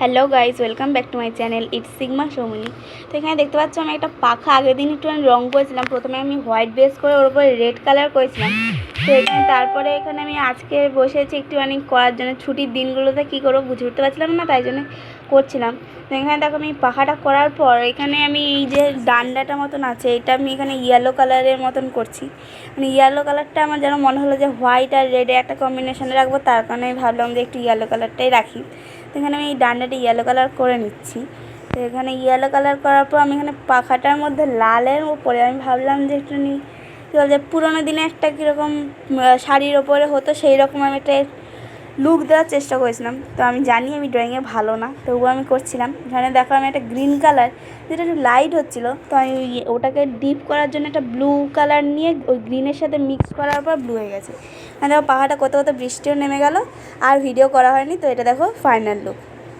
Hello guys welcome back to my channel it's Sigma Soumini তো এখানে দেখতে পাচ্ছ আমি একটা পাখা। আগের দিন একটু রঙ করেছিলাম। প্রথমে আমি হোয়াইট বেস করে ওর উপরে রেড কালার করেছিলাম। তো এখানে তারপরে এখানে আমি আজকে বসেছি একটু একটুখানি করার জন্য। ছুটির দিনগুলোতে কী করব বুঝে উঠতে পারছিলাম না, তাই জন্য করছিলাম। তো এখানে দেখো আমি পাখাটা করার পর এখানে আমি এই যে ডান্ডাটা মতন আছে, এটা আমি এখানে ইয়েলো কালারের মতন করছি। মানে ইয়েলো কালারটা আমার যেন মনে হলো যে হোয়াইট আর রেডে একটা কম্বিনেশনে রাখব। তার কারণে আমি ভাবলাম যে একটু ইয়েলো কালারটাই রাখি। এখানে আমি এই ডান্ডাটি ইয়েলো কালার করে নিচ্ছি। তো এখানে ইয়েলো কালার করার পর আমি এখানে পাখাটার মধ্যে লালের উপরে আমি ভাবলাম যে একটু নিই কী বলতে পুরোনো দিনে একটা কীরকম শাড়ির ওপরে হতো সেই রকম আমি একটা লুক দেওয়ার চেষ্টা করেছিলাম। তো আমি জানি আমি ড্রয়িংয়ে ভালো না, তবুও আমি করছিলাম। এখানে দেখো আমি একটা গ্রিন কালার যেটা একটু লাইট হচ্ছিল। তো আমি ওই- ওটাকে ডিপ করার জন্য একটা ব্লু কালার নিয়ে ওই গ্রিনের সাথে মিক্স করার পর ব্লু হয়ে গেছে। মানে দেখো পাহাড়টা কত কত বৃষ্টিও নেমে গেল, আর ভিডিও করা হয়নি। তো এটা দেখো ফাইনাল লুক